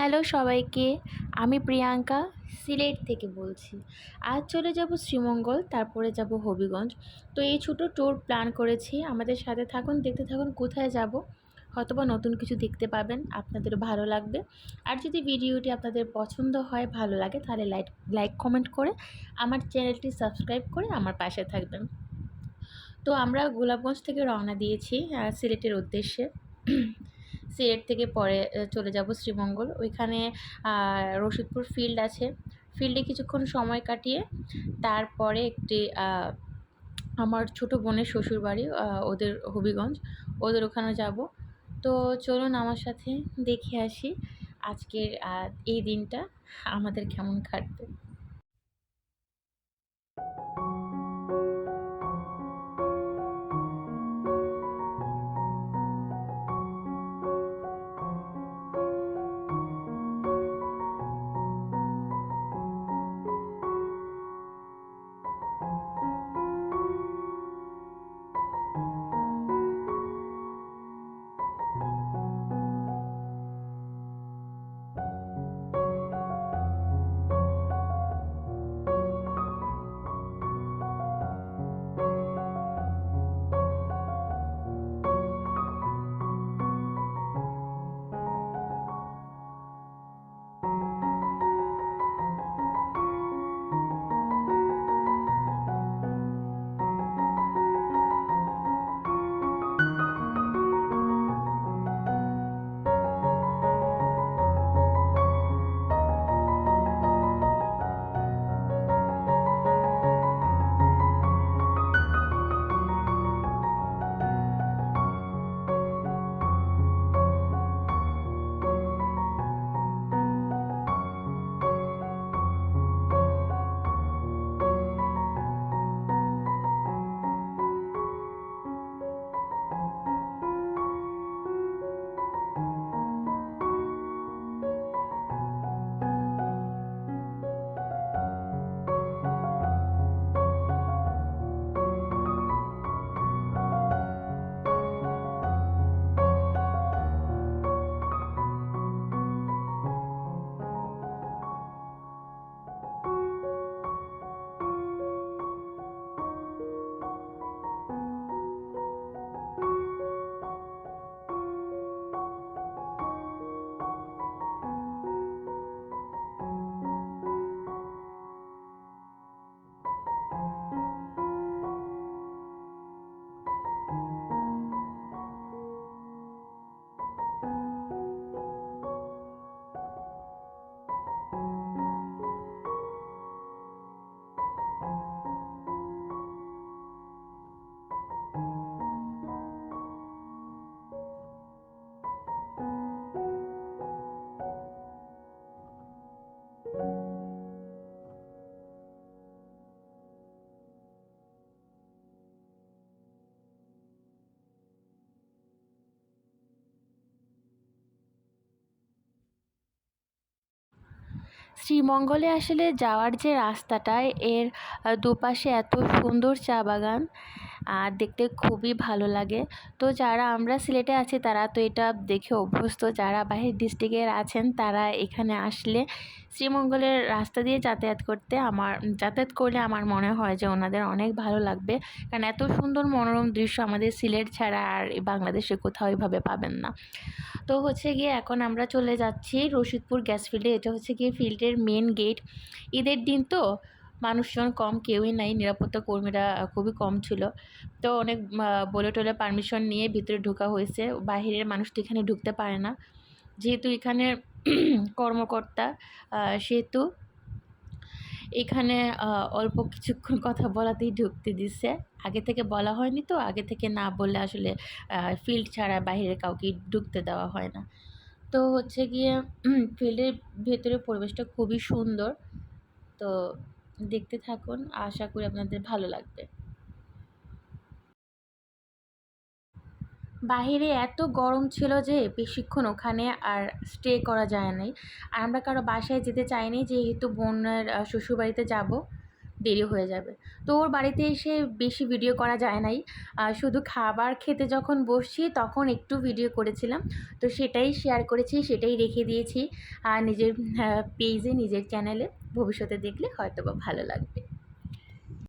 Hello সবাইকে, আমি প্রিয়াঙ্কা, সিলেট থেকে বলছি। আজ চলে যাব শ্রীমঙ্গল, তারপরে যাব হবিগঞ্জ। তো এই ছোটো ট্যুর প্ল্যান করেছি। আমাদের সাথে থাকুন, দেখতে থাকুন, কোথায় যাব, হয়তোবা নতুন কিছু দেখতে পাবেন, আপনাদের ভালো লাগবে। আর যদি ভিডিওটি আপনাদের পছন্দ হয়, ভালো লাগে, তাহলে লাইক লাইক কমেন্ট করে আমার চ্যানেলটি সাবস্ক্রাইব করে আমার পাশে থাকবেন। তো আমরা গোলাপগঞ্জ থেকে রওনা দিয়েছি সিলেটের উদ্দেশ্যে। সিলেট থেকে পরে চলে যাব শ্রীমঙ্গল। ওইখানে রশিদপুর ফিল্ড আছে। ফিল্ডে কিছুক্ষণ সময় কাটিয়ে তারপরে একটি আমার ছোট বোনের শ্বশুরবাড়ি ওদের হবিগঞ্জ। ওদের ওখানে যাব। তো চলুন আমার সাথে দেখে আসি আজকের এই দিনটা। আমাদের কেমন কাটবে? শ্রীমঙ্গলে আসলে যাওয়ার যে রাস্তাটা এর দুপাশে এত সুন্দর চা বাগান আর দেখতে খুবই ভালো লাগে। তো যারা আমরা সিলেটে আছি, তারা তো এটা দেখে অভ্যস্ত। যারা বাহির ডিস্ট্রিক্টের আছেন, তারা এখানে আসলে শ্রীমঙ্গলের রাস্তা দিয়ে যাতায়াত করতে আমার, যাতায়াত করলে আমার মনে হয় যে ওনাদের অনেক ভালো লাগবে। কারণ এত সুন্দর মনোরম দৃশ্য আমাদের সিলেট ছাড়া আর বাংলাদেশে কোথাও এভাবে পাবেন না। তো হচ্ছে গিয়ে এখন আমরা চলে যাচ্ছি রশিদপুর গ্যাস ফিল্ডে। এটা হচ্ছে গিয়ে ফিল্ডের মেন গেট ঈদের দিন তো মানুষজন কম, কেউই নাই, নিরাপত্তা কর্মীরা খুবই কম ছিল। তো অনেক বলে টলে পারমিশন নিয়ে ভিতরে ঢোকা হয়েছে। বাহিরের মানুষ তো এখানে ঢুকতে পারে না। যেহেতু এখানে কর্মকর্তা সেহেতু এখানে অল্প কিছুক্ষণ কথা বলাতেই ঢুকতে দিচ্ছে আগে থেকে বলা হয়নি তো, আগে থেকে না বললে আসলে ফিল্ড ছাড়া বাইরে কাউকে ঢুকতে দেওয়া হয় না। তো হচ্ছে গিয়ে ফিল্ডের ভেতরে পরিবেশটা খুবই সুন্দর। তো দেখতে থাকুন। আশা করি আপনাদের ভালো লাগবে। বাহিরে এত গরম ছিল যে বেশিক্ষণ ওখানে আর স্টে করা যায় নাই। আর আমরা কারও বাসায় যেতে চাইনি, যেহেতু বোনের শ্বশুরবাড়িতে যাব। দেরি হয়ে যাবে। তো ওর বাড়িতে এসে বেশি ভিডিও করা যায় নাই। শুধু খাবার খেতে যখন বসছি তখন একটু ভিডিও করেছিলাম। তো সেটাই শেয়ার করেছি, সেটাই রেখে দিয়েছি। আর নিজের পেজে নিজের চ্যানেলে ভবিষ্যতে দেখলে হয়তো বা ভালো লাগবে।